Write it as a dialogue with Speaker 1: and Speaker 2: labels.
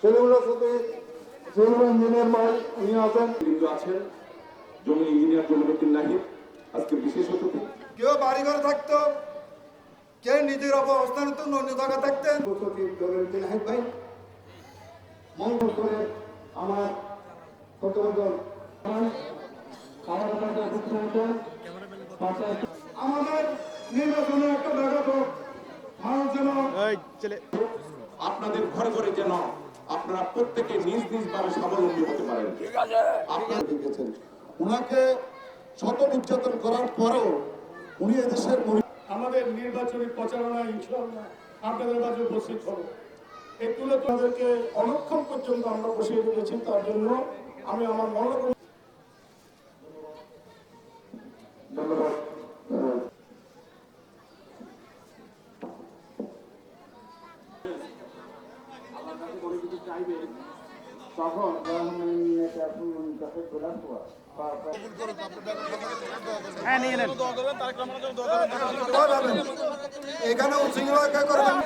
Speaker 1: ছেলেগুলোর সাথে সেগুলো ইঞ্জিনিয়ার ভাই উনি আছেন।
Speaker 2: কিন্তু আছেন জমি ইঞ্জিনিয়ার জমিরুদ্দিন নাহিদ আজকে বিশেষ অতিথি।
Speaker 1: কেউ বাড়ি ঘরে থাকতো কে নিজের অবস্থান তো অন্য জায়গা থাকতেন। সচিব জমিরুদ্দিন নাহিদ ভাই? মঙ্গল করে আমার প্রতিবেদন আমাদের নির্বাচনে একটা ব্যাঘাত মানুষ যেন
Speaker 2: আপনাদের ঘরে ঘরে যেন আপনারা প্রত্যেকে নিজ নিজ ভাবে স্বাবলম্বী হতে পারেন। আপনারা
Speaker 3: লিখেছেন ওনাকে শত নির্যাতন করার পরেও উনি এদেশের
Speaker 4: আমাদের নির্বাচনী প্রচারণা ইনশাল্লাহ আপনাদের মাঝে উপস্থিত হব। এগুলো তো আমাদেরকে অনক্ষণ পর্যন্ত আমরা বসিয়ে রেখেছি তার জন্য আমি আমার মনোরম
Speaker 1: ধন্যবাদ। এখানে উচ্ছৃঙ্খলা করবেন।